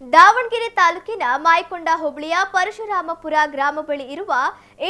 ದಾವಣಗೆರೆ ತಾಲೂಕಿನ ಮಾಯಕೊಂಡ ಹೋಬಳಿಯ ಪರಶುರಾಮಪುರ ಗ್ರಾಮ ಬಳಿ ಇರುವ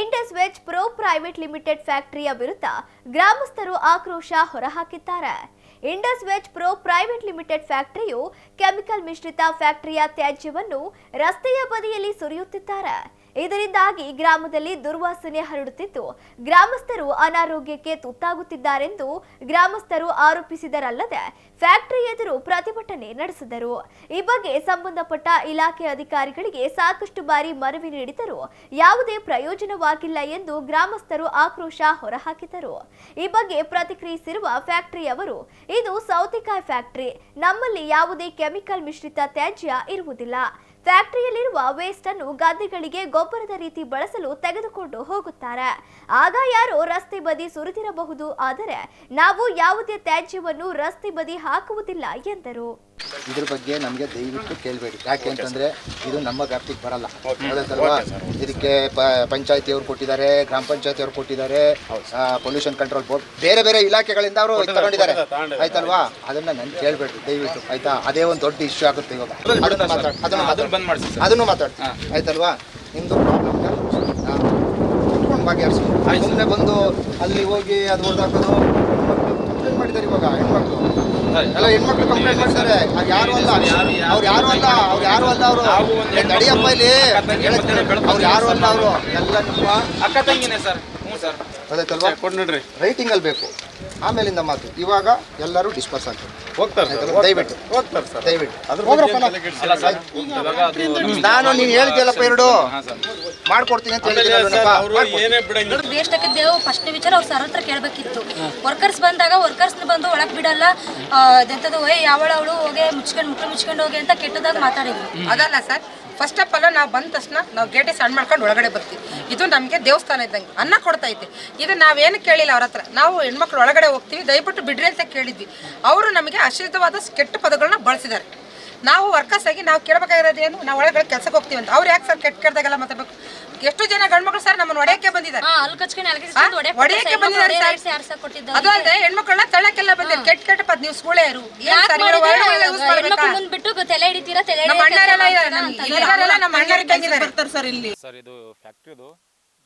Indus veg pro private limited ಫ್ಯಾಕ್ಟರಿಯ ವಿರುದ್ಧ ಗ್ರಾಮಸ್ಥರು ಆಕ್ರೋಶ ಹೊರಹಾಕಿದ್ದಾರೆ. Indus veg pro private limited ಫ್ಯಾಕ್ಟರಿಯು chemical ಮಿಶ್ರಿತ ಫ್ಯಾಕ್ಟರಿಯ ತ್ಯಾಜ್ಯವನ್ನು ರಸ್ತೆಯ ಬದಿಯಲ್ಲಿ ಸುರಿಯುತ್ತಿದ್ದಾರೆ. ಇದರಿಂದಾಗಿ ಗ್ರಾಮದಲ್ಲಿ ದುರ್ವಾಸನೆ ಹರಡುತ್ತಿದ್ದು ಗ್ರಾಮಸ್ಥರು ಅನಾರೋಗ್ಯಕ್ಕೆ ತುತ್ತಾಗುತ್ತಿದ್ದಾರೆಂದು ಗ್ರಾಮಸ್ಥರು ಆರೋಪಿಸಿದರಲ್ಲದೆ ಫ್ಯಾಕ್ಟರಿ ಎದುರು ಪ್ರತಿಭಟನೆ ನಡೆಸಿದರು. ಈ ಬಗ್ಗೆ ಸಂಬಂಧಪಟ್ಟ ಇಲಾಖೆ ಅಧಿಕಾರಿಗಳಿಗೆ ಸಾಕಷ್ಟು ಬಾರಿ ಮನವಿ ನೀಡಿದರೂ ಯಾವುದೇ ಪ್ರಯೋಜನವಾಗಿಲ್ಲ ಎಂದು ಗ್ರಾಮಸ್ಥರು ಆಕ್ರೋಶ ಹೊರಹಾಕಿದರು. ಈ ಬಗ್ಗೆ ಪ್ರತಿಕ್ರಿಯಿಸಿರುವ ಫ್ಯಾಕ್ಟರಿಯವರು ಇದು ಸೌತೆಕಾಯಿ ಫ್ಯಾಕ್ಟರಿ. ನಮ್ಮಲ್ಲಿ ಯಾವುದೇ ಕೆಮಿಕಲ್ ಮಿಶ್ರಿತ ತ್ಯಾಜ್ಯ ಇರುವುದಿಲ್ಲ. ಫ್ಯಾಕ್ಟರಿಯಲ್ಲಿರುವ ವೇಸ್ಟ್ ಅನ್ನು ಗದ್ದೆಗಳಿಗೆ ಗೊಬ್ಬರದ ರೀತಿ ಬಳಸಲು ತೆಗೆದುಕೊಂಡು ಹೋಗುತ್ತಾರೆ. ಆಗ ಯಾರೋ ರಸ್ತೆ ಬದಿ ಸುರಿದಿರಬಹುದು, ಆದರೆ ನಾವು ಯಾವುದೇ ತ್ಯಾಜ್ಯವನ್ನು ರಸ್ತೆ ಬದಿ ಹಾಕುವುದಿಲ್ಲ ಎಂದರು. ಇದ್ರ ಬಗ್ಗೆ ನಮಗೆ ದಯವಿಟ್ಟು ಕೇಳಬೇಡಿ. ಯಾಕೆ ಅಂತಂದ್ರೆ ಇದು ನಮ್ಮ ವ್ಯಾಪ್ತಿಗೆ ಬರಲ್ಲ. ಇದಕ್ಕೆ ಪಂಚಾಯತಿಯವರು ಕೊಟ್ಟಿದ್ದಾರೆ ಗ್ರಾಮ ಪಂಚಾಯತಿ ಅವ್ರು ಕೊಟ್ಟಿದ್ದಾರೆ ಪೊಲ್ಯೂಷನ್ ಕಂಟ್ರೋಲ್ ಬೋರ್ಡ್ ಬೇರೆ ಬೇರೆ ಇಲಾಖೆಗಳಿಂದ ಅವರು ತಗೊಂಡಿದ್ದಾರೆ. ಆಯ್ತಲ್ವಾ? ಅದನ್ನ ನಾನು ಕೇಳಬೇಡ್ರಿ ದಯವಿಟ್ಟು. ಆಯ್ತಾ? ಅದೇ ಒಂದು ದೊಡ್ಡ ಇಶ್ಯೂ ಆಗುತ್ತೆ ಇವಾಗ. ಅದನ್ನು ಮಾತಾಡ್ ಅದನ್ನ ಮಾತಾಡ್ತೀನಿ ಆಯ್ತಲ್ವಾ? ನಿಮ್ದು ಪ್ರಾಬ್ಲಮ್ ಸುಮ್ಮನೆ ಬಂದು ಅಲ್ಲಿ ಹೋಗಿ ಅದು ಹೊಡೆದಾಕೋದು ಕಂಪ್ಲೇಂಟ್ ಮಾಡಿದ್ದಾರೆ ಇವಾಗ ಹೆಣ್ಮಕ್ಳು? ಎಲ್ಲ ಹೆಣ್ಮಕ್ಳು ಕಂಪ್ಲೇಂಟ್ ಮಾಡ್ತಾರೆ. ಅವ್ರು ಯಾರು ಅಲ್ಲ? ಅವ್ರು ಯಾರು ಅಲ್ಲ? ಅವ್ರು ಯಾರು ಅಲ್ಲ ಅವರು? ನಡಿಯಪ್ಪ ಇಲ್ಲಿ? ಅವ್ರು ಯಾರು ಅಲ್ಲ ಅವರು? ಎಲ್ಲ ನಿಮ್ಮ ಅಕ್ಕ ತಂಗಿನೇ ಸರ್. ಹ್ಞೂ ಸರ್. ಗೊತ್ತಾಯ್ತಲ್ವಾ? ಕೊಡ್ ನೋಡ್ರಿ. ರೈಟಿಂಗ್ ಅಲ್ಲಿ ಬೇಕು. ಆಮೇಲಿಂದ ಮಾತು. ಇವಾಗ ಎಲ್ಲರೂ ಡಿಸ್ಪರ್ಸ್ ಆಗ್ತಾರೆ. ಹೋಗ್ತಾರೆ ದಯವಿಟ್ಟು. ಹೋಗ್ತಾರೆ ಸರ್. ದಯವಿಟ್ಟು. ನಾನು ನೀನು ಹೇಳ್ತೀಯಲ್ಲಪ್ಪ ಎರಡು ಮಾಡ್ಕೊಡ್ತೀನಿ ಅಂತ ಹಾಕಿದ್ದೇವು ಫಸ್ಟ್ ವಿಚಾರ ಅವ್ರು ಸರ್ ಹತ್ರ ಕೇಳಬೇಕಿತ್ತು. ವರ್ಕರ್ಸ್ ಬಂದಾಗ ವರ್ಕರ್ಸ್ ಬಂದು ಒಳಗೆ ಬಿಡಲ್ಲ. ಅದೆಂಥದ್ದು ಓಯ್ ಯಾವಳ ಅವಳು? ಹೋಗಿ ಮುಚ್ಕೊಂಡು ಮುಕ್ಳು ಮುಚ್ಕೊಂಡು ಹೋಗಿ ಅಂತ ಕೆಟ್ಟದಾಗ ಮಾತಾಡಿದ್ರು. ಅದಲ್ಲ ಸರ್ ಫಸ್ಟ್ ಆಫ್ ಆಲ್ ನಾವು ಬಂದ ತಕ್ಷಣ ನಾವು ಗೇಟಿ ಸಣ್ಣ ಮಾಡ್ಕೊಂಡು ಒಳಗಡೆ ಬರ್ತೀವಿ. ಇದು ನಮಗೆ ದೇವಸ್ಥಾನ ಇದ್ದಂಗೆ ಅನ್ನ ಕೊಡ್ತಾ ಐತೆ ಇದು ನಾವೇನು ಕೇಳಿಲ್ಲ ಅವ್ರ ಹತ್ರ. ನಾವು ಹೆಣ್ಮಕ್ಳು ಒಳಗಡೆ ಹೋಗ್ತೀವಿ ದಯವಿಟ್ಟು ಬಿಡ್ರಿ ಅಂತ ಕೇಳಿದ್ವಿ. ಅವರು ನಮಗೆ ಅಶ್ರಿತವಾದ ಕೆಟ್ಟ ಪದಗಳನ್ನ ಬಳಸಿದ್ದಾರೆ. ನಾವು ವರ್ಕರ್ಸ್ ಆಗಿ ನಾವು ಕೇಳಬೇಕಾಗಿರೋದು ಏನು? ನಾವು ಒಳಗಡೆ ಕೆಲಸಕ್ಕೆ ಹೋಗ್ತೀವಿ ಅಂತ. ಅವ್ರು ಯಾಕೆ ಸರ್ ಕೆಟ್ಟ ಕೆಟ್ಟದಾಗೆಲ್ಲ ಮಾತಾಡ್ಬೇಕು? ಎಷ್ಟು ಜನ ಗಂಡ್ಮಕ್ಳು ಸರ್ ನಮ್ಮನ್ನ ಒಡೆಯಕ್ಕೆ ಬಂದಿದ್ದಾರೆ? ಒಡೆಯಕ್ಕೆ ಬಂದಿದ್ದಾರೆ. ಅದು ಅಲ್ಲದೆ ಹೆಣ್ಮಕ್ಳನ್ನ ತಳ್ಳಕ್ಕೆಲ್ಲ ಬಂದಿದ್ದಾರೆ. ಕೆಟ್ಟ ಕೆಟ್ಟ ಪದ ನೀವು ಇಲ್ಲಿರೋರೆಲ್ಲ ನಮ್ಮ ಸರ್ ಇದು ಫ್ಯಾಕ್ಟ್ರಿದು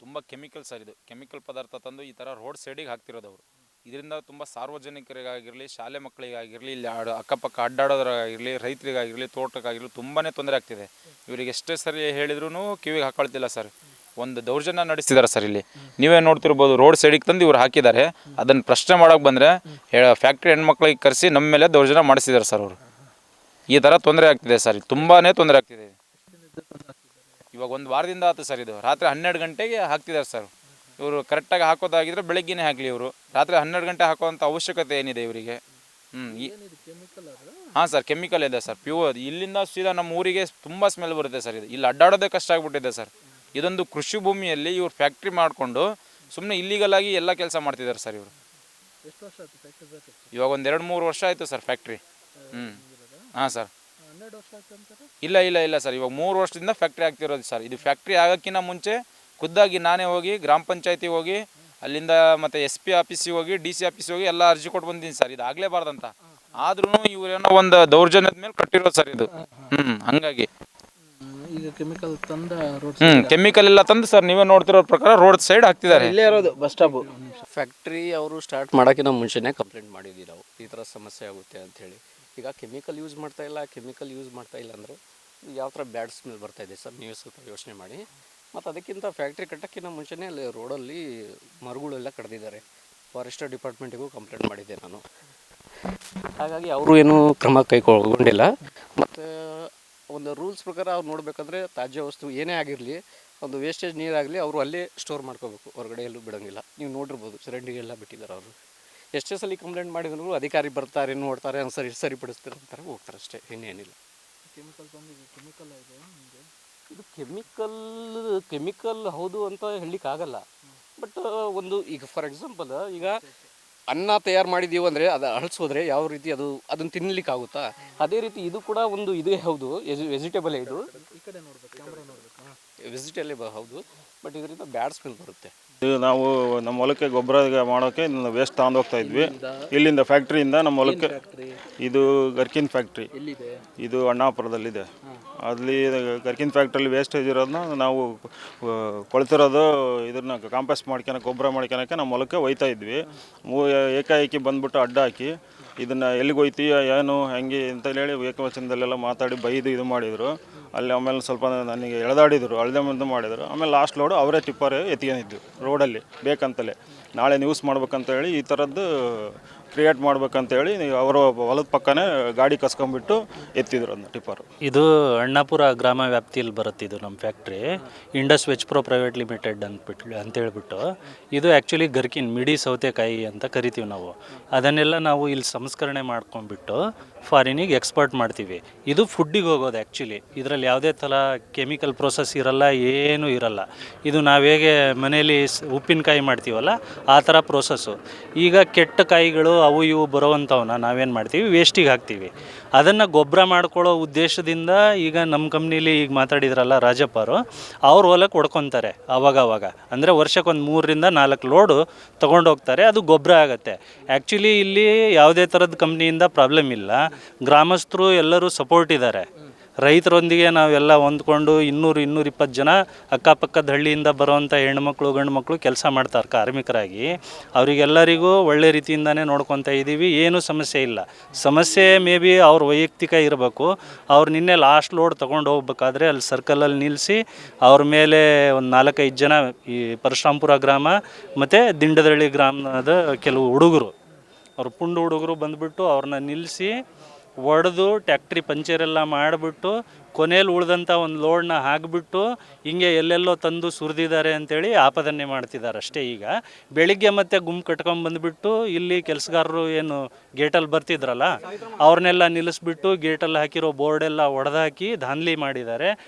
ತುಂಬಾ ಕೆಮಿಕಲ್ ಸರ್ ಇದು. ಕೆಮಿಕಲ್ ಪದಾರ್ಥ ತಂದು ಈ ತರ ರೋಡ್ ಸೈಡಿಗೆ ಹಾಕ್ತಿರೋದು ಅವರು. ಇದರಿಂದ ತುಂಬ ಸಾರ್ವಜನಿಕರಿಗಾಗಿರಲಿ, ಶಾಲೆ ಮಕ್ಕಳಿಗಾಗಿರಲಿ, ಇಲ್ಲಿ ಆಡ, ಅಕ್ಕಪಕ್ಕ ಅಡ್ಡಾಡೋದ್ರಾಗಿರಲಿ, ರೈತರಿಗಾಗಿರಲಿ ತೋಟಕ್ಕಾಗಿರಲಿ ತುಂಬಾ ತೊಂದರೆ ಆಗ್ತಿದೆ. ಇವರಿಗೆ ಎಷ್ಟೇ ಸರಿ ಹೇಳಿದ್ರು ಕಿವಿಗೆ ಹಾಕೊಳ್ತಿಲ್ಲ ಸರ್. ಒಂದು ದೌರ್ಜನ್ಯ ನಡೆಸಿದ್ದಾರೆ ಸರ್ ಇಲ್ಲಿ. ನೀವೇ ನೋಡ್ತಿರ್ಬೋದು, ರೋಡ್ ಸೈಡಿಗೆ ತಂದು ಇವ್ರು ಹಾಕಿದ್ದಾರೆ. ಅದನ್ನು ಪ್ರಶ್ನೆ ಮಾಡೋಕೆ ಬಂದರೆ ಫ್ಯಾಕ್ಟ್ರಿ ಹೆಣ್ಮಕ್ಳಿಗೆ ಕರೆಸಿ ನಮ್ಮ ಮೇಲೆ ದೌರ್ಜನ್ಯ ಮಾಡಿಸಿದ್ದಾರೆ ಸರ್ ಅವರು. ಈ ಥರ ತೊಂದರೆ ಆಗ್ತಿದೆ ಸರ್. ತುಂಬಾ ತೊಂದರೆ ಆಗ್ತಿದೆ. ಇವಾಗ ಒಂದು ವಾರದಿಂದ ಆಯ್ತು ಸರ್ ಇದು. ರಾತ್ರಿ ಹನ್ನೆರಡು ಗಂಟೆಗೆ ಹಾಕ್ತಿದ್ದಾರೆ ಸರ್. ಇವರು ಕರೆಕ್ಟಾಗಿ ಹಾಕೋದಾಗಿದ್ರೆ ಬೆಳಗ್ಗೆನೇ ಹಾಕಲಿ ಇವರು. ರಾತ್ರಿ ಹನ್ನೆರಡು ಗಂಟೆ ಹಾಕುವಂಥ ಅವಶ್ಯಕತೆ ಏನಿದೆ ಇವರಿಗೆ? ಹ್ಞೂ ಹಾಂ ಸರ್ ಕೆಮಿಕಲ್ ಇದೆ ಸರ್ ಪ್ಯೂರ್ ಇಲ್ಲಿಂದ ಸೀದಾ ನಮ್ಮ ಊರಿಗೆ ತುಂಬ ಸ್ಮೆಲ್ ಬರುತ್ತೆ ಸರ್ ಇದು. ಇಲ್ಲಿ ಅಡ್ಡಾಡೋದೇ ಕಷ್ಟ ಆಗಿಬಿಟ್ಟಿದೆ ಸರ್ ಇದೊಂದು ಕೃಷಿ ಭೂಮಿಯಲ್ಲಿ ಇವರು ಫ್ಯಾಕ್ಟ್ರಿ ಮಾಡಿಕೊಂಡು ಸುಮ್ಮನೆ ಇಲ್ಲಿಗಲ್ ಆಗಿ ಎಲ್ಲ ಕೆಲಸ ಮಾಡ್ತಿದ್ದಾರೆ ಸರ್ ಇವರು. ಇವಾಗ ಒಂದು ಎರಡು ಮೂರು ವರ್ಷ ಆಯಿತು ಸರ್ ಫ್ಯಾಕ್ಟ್ರಿ ಹ್ಞೂ ಹಾಂ ಸರ್ ಇಲ್ಲ ಇಲ್ಲ ಇಲ್ಲ ಸರ್ ಇವಾಗ ಮೂರು ವರ್ಷದಿಂದ ಫ್ಯಾಕ್ಟ್ರಿ ಆಗ್ತಿರೋದು ಸರ್ ಇದು ಫ್ಯಾಕ್ಟ್ರಿ ಆಗೋಕ್ಕಿಂತ ಮುಂಚೆ ಖುದ್ದಾಗಿ ನಾನೇ ಹೋಗಿ ಗ್ರಾಮ ಪಂಚಾಯತಿ ಹೋಗಿ ಅಲ್ಲಿಂದ ಮತ್ತೆ ಎಸ್ ಪಿ ಆಫೀಸಿಗೆ ಹೋಗಿ ಡಿ ಸಿ ಆಫೀಸಿಗೆ ಹೋಗಿ ಎಲ್ಲ ಅರ್ಜಿ ಕೊಟ್ಟು ಬಂದೀನಿ ಸರ್. ಇದು ಆಗಲೇಬಾರ್ದಂತ. ಆದ್ರೂ ಇವರೇನೋ ಒಂದು ದೌರ್ಜನ್ಯದ ಮೇಲೆ ಕಟ್ಟಿರೋದು ಸರ್ ಇದು. ಹ್ಞೂ ಹಂಗಾಗಿ. ಈಗ ಕೆಮಿಕಲ್ ತಂದ ರೋಡ್ ಹ್ಞೂ ಕೆಮಿಕಲ್ ಎಲ್ಲ ತಂದು ಸರ್ ನೀವೇ ನೋಡ್ತಿರೋ ಪ್ರಕಾರ ರೋಡ್ ಸೈಡ್ ಹಾಕ್ತಿದ್ದಾರೆ. ಇಲ್ಲೇ ಇರೋದು ಬಸ್ ಸ್ಟಾಪ್ ಫ್ಯಾಕ್ಟ್ರಿ ಅವರು ಸ್ಟಾರ್ಟ್ ಮಾಡೋಕ್ಕಿಂತ ಮುಂಚೆನೇ ಕಂಪ್ಲೇಂಟ್ ಮಾಡಿದ್ವಿ ನಾವು. ಈ ಥರ ಸಮಸ್ಯೆ ಆಗುತ್ತೆ ಅಂತ ಹೇಳಿ. ಈಗ ಕೆಮಿಕಲ್ ಯೂಸ್ ಮಾಡ್ತಾ ಇಲ್ಲ ಕೆಮಿಕಲ್ ಯೂಸ್ ಮಾಡ್ತಾ ಇಲ್ಲ ಅಂದರೆ ಯಾವ ಥರ ಬ್ಯಾಡ್ ಸ್ಮೆಲ್ ಬರ್ತಾ ಇದೆ ಸರ್? ನೀವು ಸ್ವಲ್ಪ ಯೋಚನೆ ಮಾಡಿ. ಮತ್ತು ಅದಕ್ಕಿಂತ ಫ್ಯಾಕ್ಟ್ರಿ ಕಟ್ಟೋಕ್ಕಿಂತ ಮುಂಚೆನೇ ಅಲ್ಲಿ ರೋಡಲ್ಲಿ ಮರಗಳೆಲ್ಲ ಕಡ್ದಿದ್ದಾರೆ. ಫಾರೆಸ್ಟ್ ಡಿಪಾರ್ಟ್ಮೆಂಟಿಗೂ ಕಂಪ್ಲೇಂಟ್ ಮಾಡಿದ್ದೆ ನಾನು. ಹಾಗಾಗಿ ಅವರು ಏನೂ ಕ್ರಮ ಕೈಗೊಂಡಿಲ್ಲ ಮತ್ತು ಒಂದು ರೂಲ್ಸ್ ಪ್ರಕಾರ ಅವ್ರು ನೋಡಬೇಕಂದ್ರೆ ತಾಜ್ಯ ವಸ್ತು ಏನೇ ಆಗಿರಲಿ, ಒಂದು ವೇಸ್ಟೇಜ್ ನೀರಾಗಲಿ ಅವರು ಅಲ್ಲೇ ಸ್ಟೋರ್ ಮಾಡ್ಕೋಬೇಕು. ಹೊರಗಡೆ ಎಲ್ಲೂ ಬಿಡೋಂಗಿಲ್ಲ. ನೀವು ನೋಡಿರ್ಬೋದು ಚರಂಡಿಗೆಲ್ಲ ಬಿಟ್ಟಿದ್ದಾರೆ ಅವರು. ಎಷ್ಟೇ ಸಲ ಕಂಪ್ಲೇಂಟ್ ಮಾಡಿದ್ರು, ಅಧಿಕಾರಿ ಬರ್ತಾರೆ, ನೋಡ್ತಾರೆ ಸರಿ ಸರಿಪಡಿಸ್ತಾರೆ ಅಂತಾರೆ, ಹೋಗ್ತಾರೆ ಅಷ್ಟೇ, ಇನ್ನೇನಿಲ್ಲ. ಕೆಮಿಕಲ್ ಕೆಮಿಕಲ್ ಇದು ಕೆಮಿಕಲ್ ಕೆಮಿಕಲ್ ಹೌದು ಅಂತ ಹೇಳಲಿಕ್ಕಾಗಲ್ಲ ಬಟ್ ಒಂದು ಈಗ ಫಾರ್ ಎಕ್ಸಾಂಪಲ್ ಈಗ ಅನ್ನ ತಯಾರು ಮಾಡಿದೀವಿ ಅಂದರೆ ಅದು ಅಳಿಸೋದ್ರೆ ಯಾವ ರೀತಿ ಅದು ಅದನ್ನು ತಿನ್ನಲಿಕ್ಕೆ ಆಗುತ್ತಾ? ಅದೇ ರೀತಿ ಇದು ಕೂಡ ಒಂದು ಇದೇ ಹೌದು ವೆಜಿಟೇಬಲ್ ಇದು. ವೆಜಿಟೇಬಲ್ ಹೌದು ಬಟ್ ಇದರಿಂದ ಬ್ಯಾಡ್ ಸ್ಮೆಲ್ ಬರುತ್ತೆ. ಇದು ನಾವು ನಮ್ಮ ಹೊಲಕ್ಕೆ ಗೊಬ್ಬರ ಮಾಡೋಕ್ಕೆ ವೇಸ್ಟ್ ತಗೊಂಡು ಹೋಗ್ತಾ ಇದ್ವಿ. ಇಲ್ಲಿಂದ? ಫ್ಯಾಕ್ಟ್ರಿಯಿಂದ ನಮ್ಮ ಹೊಲಕ್ಕೆ ಇದು ಗರ್ಕಿನ್ ಫ್ಯಾಕ್ಟ್ರಿ ಎಲ್ಲಿದೆ? ಇದು ಅಣ್ಣಾಪುರದಲ್ಲಿದೆ. ಅಲ್ಲಿ ಕರ್ಕಿನ ಫ್ಯಾಕ್ಟ್ರಿಲಿ ವೇಸ್ಟೇಜ್ ಇರೋದನ್ನ ನಾವು ಕೊಳ್ತಿರೋದು ಇದನ್ನ ಕಾಂಪೋಸ್ಟ್ ಮಾಡ್ಕೊಳಕ್ಕೆ ಗೊಬ್ಬರ ಮಾಡ್ಕೊಳಕ್ಕೆ ನಮ್ಮ ಹೊಲಕ್ಕೆ ಒಯ್ತಾ ಇದ್ವಿ. ಏಕಾಏಕಿ ಬಂದ್ಬಿಟ್ಟು ಅಡ್ಡ ಹಾಕಿ ಇದನ್ನು ಎಲ್ಲಿಗೆ ಹೋಯ್ತೀಯ ಏನು, ಹೆಂಗೆ ಅಂತ ಹೇಳಿ ಏಕವಚನದಲ್ಲೆಲ್ಲ ಮಾತಾಡಿ ಬೈದು ಇದು ಮಾಡಿದರು. ಅಲ್ಲಿ ಆಮೇಲೆ ಸ್ವಲ್ಪ ನನಗೆ ಎಳೆದಾಡಿದರು, ಅಳದೆ ಮುಂದೆ ಮಾಡಿದರು. ಆಮೇಲೆ ಲಾಸ್ಟ್ ಲೋಡು ಅವರೇ ಟಿಪ್ಪರ್ ಎತ್ಕೊಂಡಿದ್ದು ರೋಡಲ್ಲಿ, ಬೇಕಂತಲೇ. ನಾಳೆ ನ್ಯೂಸ್ ಮಾಡ್ಬೇಕಂತ ಹೇಳಿ ಈ ಥರದ್ದು ಕ್ರಿಯೇಟ್ ಮಾಡ್ಬೇಕಂತೇಳಿ ಅವರು ಹೊಲದ ಪಕ್ಕನೇ ಗಾಡಿ ಕಸ್ಕೊಂಡ್ಬಿಟ್ಟು ಎತ್ತಿದ್ರು ಅದನ್ನ ಟಿಪ್ಪರ್. ಇದು ಅಣ್ಣಾಪುರ ಗ್ರಾಮ ವ್ಯಾಪ್ತಿಯಲ್ಲಿ ಬರುತ್ತೆ ಇದು ನಮ್ಮ factory. Indus veg pro private limited ಅಂದ್ಬಿಟ್ಟು ಅಂತ ಹೇಳ್ಬಿಟ್ಟು ಇದು ಆ್ಯಕ್ಚುಲಿ ಗರ್ಕಿನ್, ಮಿಡಿ ಸೌತೆಕಾಯಿ ಅಂತ ಕರಿತೀವಿ ನಾವು. ಅದನ್ನೆಲ್ಲ ನಾವು ಇಲ್ಲಿ ಸಂಸ್ಕರಣೆ ಮಾಡ್ಕೊಂಡ್ಬಿಟ್ಟು ಫಾರಿನಿಗೆ ಎಕ್ಸ್ಪೋರ್ಟ್ ಮಾಡ್ತೀವಿ. ಇದು ಫುಡ್ಡಿಗೆ ಹೋಗೋದು ಆ್ಯಕ್ಚುಲಿ ಇದರಲ್ಲಿ ಯಾವುದೇ ಥರ ಕೆಮಿಕಲ್ ಪ್ರೋಸೆಸ್ ಇರಲ್ಲ, ಏನೂ ಇರಲ್ಲ. ಇದು ನಾವು ಹೇಗೆ ಮನೆಯಲ್ಲಿ ಉಪ್ಪಿನಕಾಯಿ ಮಾಡ್ತೀವಲ್ಲ, ಆ ಥರ ಪ್ರೊಸೆಸ್ಸು. ಈಗ ಕೆಟ್ಟ ಕಾಯಿಗಳು ಅವು ಇವು ಬರೋವಂಥವನ್ನ ನಾವೇನು ಮಾಡ್ತೀವಿ? ವೇಸ್ಟಿಗೆ ಹಾಕ್ತೀವಿ. ಅದನ್ನು ಗೊಬ್ಬರ ಮಾಡ್ಕೊಳ್ಳೋ ಉದ್ದೇಶದಿಂದ ಈಗ ನಮ್ಮ ಕಂಪ್ನೀಲಿ ಈಗ ಮಾತಾಡಿದ್ರಲ್ಲ ರಾಜಪ್ಪರು ಅವ್ರು ಹೊಲಕ್ಕೆ ಹೊಡ್ಕೊತಾರೆ ಆವಾಗ ಅಂದರೆ ವರ್ಷಕ್ಕೊಂದು ಮೂರರಿಂದ ನಾಲ್ಕು ಲೋಡು ತೊಗೊಂಡೋಗ್ತಾರೆ, ಅದು ಗೊಬ್ಬರ ಆಗುತ್ತೆ. ಆ್ಯಕ್ಚುಲಿ ಇಲ್ಲಿ ಯಾವುದೇ ಥರದ ಕಂಪ್ನಿಯಿಂದ ಪ್ರಾಬ್ಲಮ್ ಇಲ್ಲ. ಗ್ರಾಮಸ್ಥರು ಎಲ್ಲರೂ ಸಪೋರ್ಟ್ ಇದ್ದಾರೆ ರೈತರೊಂದಿಗೆ ನಾವೆಲ್ಲ ಹೊಂದ್ಕೊಂಡು ಇನ್ನೂರು ಇನ್ನೂರು ಇಪ್ಪತ್ತು ಜನ ಅಕ್ಕಪಕ್ಕದ ಹಳ್ಳಿಯಿಂದ ಬರುವಂಥ ಹೆಣ್ಮಕ್ಳು ಗಂಡು ಮಕ್ಕಳು ಕೆಲಸ ಮಾಡ್ತಾರೆ ಕಾರ್ಮಿಕರಾಗಿ. ಅವರಿಗೆಲ್ಲರಿಗೂ ಒಳ್ಳೆ ರೀತಿಯಿಂದನೇ ನೋಡ್ಕೊತಾ ಇದ್ದೀವಿ. ಏನೂ ಸಮಸ್ಯೆ ಇಲ್ಲ. ಸಮಸ್ಯೆ ಮೇ ಬಿ ಅವ್ರ ವೈಯಕ್ತಿಕ ಇರಬೇಕು. ಅವ್ರು ನಿನ್ನೆ ಲಾಸ್ಟ್ ಲೋಡ್ ತೊಗೊಂಡು ಹೋಗ್ಬೇಕಾದ್ರೆ ಅಲ್ಲಿ ಸರ್ಕಲಲ್ಲಿ ನಿಲ್ಲಿಸಿ ಅವ್ರ ಮೇಲೆ ಒಂದು ನಾಲ್ಕೈದು ಜನ ಈ ಪರಶುರಾಂಪುರ ಗ್ರಾಮ ಮತ್ತು ದಿಂಡದಳ್ಳಿ ಗ್ರಾಮದ ಕೆಲವು ಹುಡುಗರು. ಅವ್ರು ಪುಂಡು ಹುಡುಗರು ಬಂದುಬಿಟ್ಟು ಅವ್ರನ್ನ ನಿಲ್ಲಿಸಿ ಒಡೆದು ಟ್ಯಾಕ್ಟ್ರಿ ಪಂಚರೆಲ್ಲ ಮಾಡಿಬಿಟ್ಟು ಕೊನೆಯಲ್ಲಿ ಉಳಿದಂಥ ಒಂದು ಲೋಡ್ನ ಹಾಕಿಬಿಟ್ಟು ಹಿಂಗೆ ಎಲ್ಲೆಲ್ಲೋ ತಂದು ಸುರಿದಿದ್ದಾರೆ ಅಂತೇಳಿ ಆಪದನ್ನೇ ಮಾಡ್ತಿದ್ದಾರೆ ಅಷ್ಟೇ ಈಗ. ಬೆಳಿಗ್ಗೆ ಮತ್ತೆ ಗುಂಪು ಕಟ್ಕೊಂಡ್ಬಂದ್ಬಿಟ್ಟು ಇಲ್ಲಿ ಕೆಲಸಗಾರರು ಏನು ಗೇಟಲ್ಲಿ ಬರ್ತಿದ್ರಲ್ಲ ಅವ್ರನ್ನೆಲ್ಲ ನಿಲ್ಲಿಸ್ಬಿಟ್ಟು ಗೇಟಲ್ಲಿ ಹಾಕಿರೋ ಬೋರ್ಡೆಲ್ಲ ಒಡೆದಾಕಿ ದಾನ್ಲಿ ಮಾಡಿದ್ದಾರೆ.